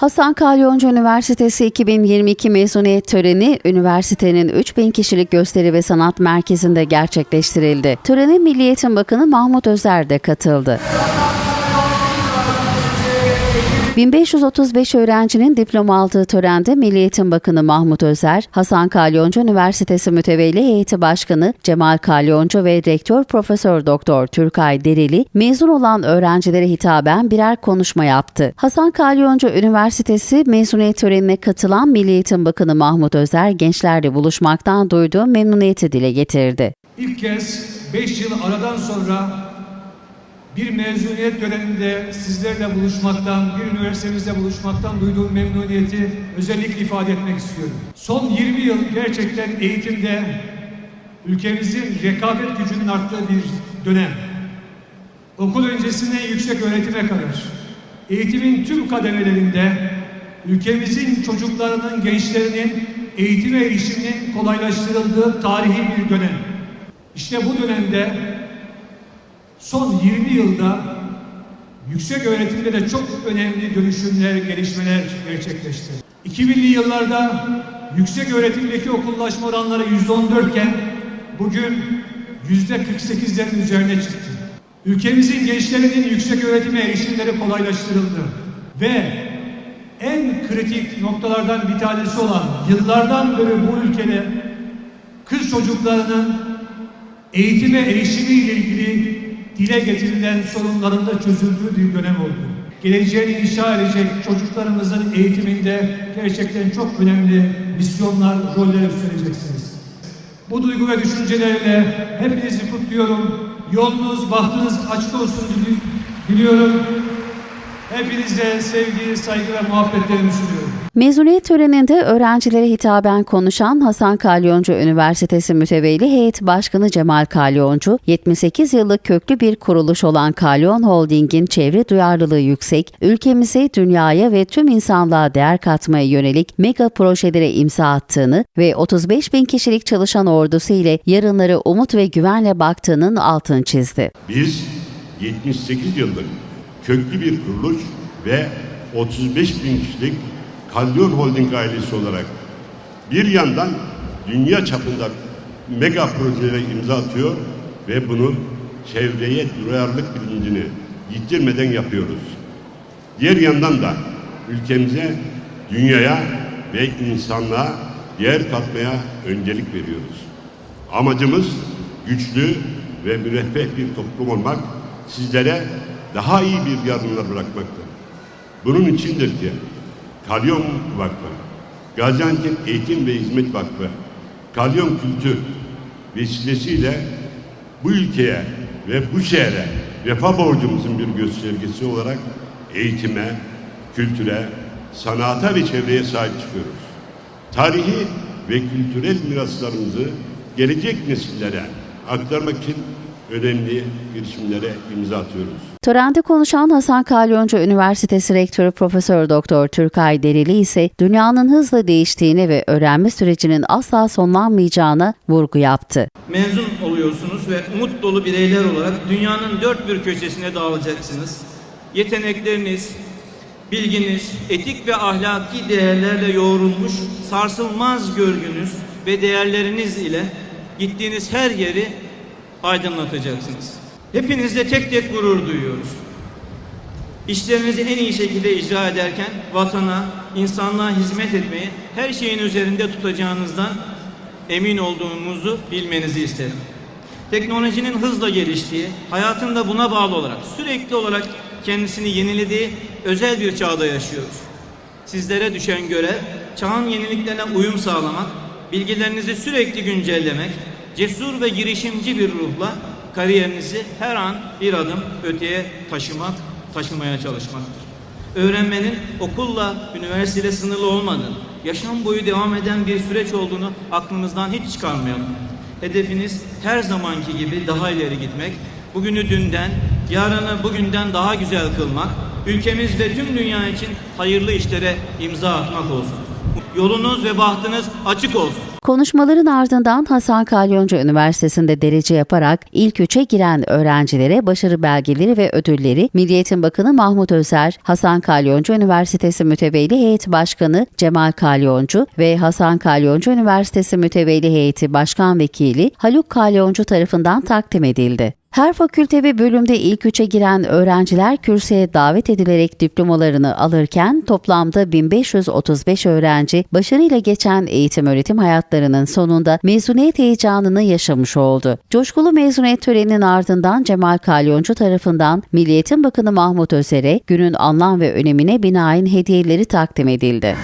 Hasan Kalyoncu Üniversitesi 2022 mezuniyet töreni üniversitenin 3000 kişilik gösteri ve sanat merkezinde gerçekleştirildi. Törene Milli Eğitim Bakanı Mahmut Özer de katıldı. 1535 öğrencinin diploma aldığı törende Milli Eğitim Bakanı Mahmut Özer, Hasan Kalyoncu Üniversitesi Mütevelli Heyeti Başkanı Cemal Kalyoncu ve Rektör Profesör Doktor Türkay Dereli mezun olan öğrencilere hitaben birer konuşma yaptı. Hasan Kalyoncu Üniversitesi mezuniyet törenine katılan Milli Eğitim Bakanı Mahmut Özer gençlerle buluşmaktan duyduğu memnuniyeti dile getirdi. İlk kez 5 yıl aradan sonra bir mezuniyet töreninde sizlerle buluşmaktan, bir üniversitemizle buluşmaktan duyduğum memnuniyeti özellikle ifade etmek istiyorum. Son 20 yıl gerçekten eğitimde ülkemizin rekabet gücünün arttığı bir dönem. Okul öncesinden yüksek öğretime kadar eğitimin tüm kademelerinde ülkemizin çocuklarının, gençlerinin eğitime erişiminin kolaylaştırıldığı tarihi bir dönem. İşte bu dönemde son 20 yılda yüksek öğretimde de çok önemli dönüşümler, gelişmeler gerçekleşti. 2000'li yıllarda yüksek öğretimdeki okullaşma oranları %14 iken bugün %48'lerin üzerine çıktı. Ülkemizin gençlerinin yüksek öğretime erişimleri kolaylaştırıldı ve en kritik noktalardan bir tanesi olan yıllardan beri bu ülkede kız çocuklarının eğitime erişimiyle ilgili dile getirilen sorunların da çözüldüğü bir dönem oldu. Geleceğini inşa edecek çocuklarımızın eğitiminde gerçekten çok önemli misyonlar, roller üstleneceksiniz. Bu duygu ve düşüncelerle hepinizi kutluyorum. Yolunuz, bahtınız açık olsun dili- diliyorum. Hepinize sevgi, saygı ve muhabbetlerimi sunuyorum. Mezuniyet töreninde öğrencilere hitaben konuşan Hasan Kalyoncu Üniversitesi Mütevelli Heyet Başkanı Cemal Kalyoncu, 78 yıllık köklü bir kuruluş olan Kalyon Holding'in çevre duyarlılığı yüksek, ülkemize, dünyaya ve tüm insanlığa değer katmaya yönelik mega projelere imza attığını ve 35 bin kişilik çalışan ordusu ile yarınları umut ve güvenle baktığının altını çizdi. Biz 78 yıllık köklü bir kuruluş ve 35 bin kişilik Kalyon Holding ailesi olarak bir yandan dünya çapında mega projelere imza atıyor ve bunu çevreye duyarlılık bilincini yitirmeden yapıyoruz. Diğer yandan da ülkemize, dünyaya ve insanlığa değer katmaya öncelik veriyoruz. Amacımız güçlü ve müreffeh bir toplum olmak, sizlere daha iyi bir yardımlar bırakmaktır. Bunun içindir ki Kalyon Vakfı, Gaziantep Eğitim ve Hizmet Vakfı, Kalyon Kültür vesilesiyle bu ülkeye ve bu şehre vefa borcumuzun bir göstergesi olarak eğitime, kültüre, sanata ve çevreye sahip çıkıyoruz. Tarihi ve kültürel miraslarımızı gelecek nesillere aktarmak için önemli girişimlere imza atıyoruz. Törende konuşan Hasan Kalyoncu Üniversitesi Rektörü Profesör Doktor Türkay Dereli ise dünyanın hızla değiştiğini ve öğrenme sürecinin asla sonlanmayacağına vurgu yaptı. mezun oluyorsunuz ve umut dolu bireyler olarak dünyanın dört bir köşesine dağılacaksınız. Yetenekleriniz, bilginiz, etik ve ahlaki değerlerle yoğrulmuş sarsılmaz görgünüz ve değerleriniz ile gittiğiniz her yeri aydınlatacaksınız. Hepinizle tek tek gurur duyuyoruz. İşlerinizi en iyi şekilde icra ederken vatana, insanlığa hizmet etmeyi her şeyin üzerinde tutacağınızdan emin olduğumuzu bilmenizi isterim. Teknolojinin hızla geliştiği, hayatın da buna bağlı olarak sürekli olarak kendisini yenilediği özel bir çağda yaşıyoruz. Sizlere düşen görev çağın yeniliklerine uyum sağlamak, bilgilerinizi sürekli güncellemek, cesur ve girişimci bir ruhla kariyerinizi her an bir adım öteye taşımak, taşımaya çalışmaktır. Öğrenmenin okulla, üniversiteyle sınırlı olmadığını, yaşam boyu devam eden bir süreç olduğunu aklımızdan hiç çıkarmayalım. Hedefiniz her zamanki gibi daha ileri gitmek, bugünü dünden, yarını bugünden daha güzel kılmak, ülkemiz ve tüm dünya için hayırlı işlere imza atmak olsun. Yolunuz ve bahtınız açık olsun. Konuşmaların ardından Hasan Kalyoncu Üniversitesi'nde derece yaparak ilk üçe giren öğrencilere başarı belgeleri ve ödülleri Milli Eğitim Bakanı Mahmut Özer, Hasan Kalyoncu Üniversitesi Müteveyli Heyet Başkanı Cemal Kalyoncu ve Hasan Kalyoncu Üniversitesi Müteveyli Heyeti Başkan Vekili Haluk Kalyoncu tarafından takdim edildi. Her fakülte ve bölümde ilk üçe giren öğrenciler kürsüye davet edilerek diplomalarını alırken toplamda 1535 öğrenci başarıyla geçen eğitim öğretim hayatlarının sonunda mezuniyet heyecanını yaşamış oldu. Coşkulu mezuniyet töreninin ardından Cemal Kalyoncu tarafından Milli Eğitim Bakanı Mahmut Özer'e günün anlam ve önemine binaen hediyeleri takdim edildi.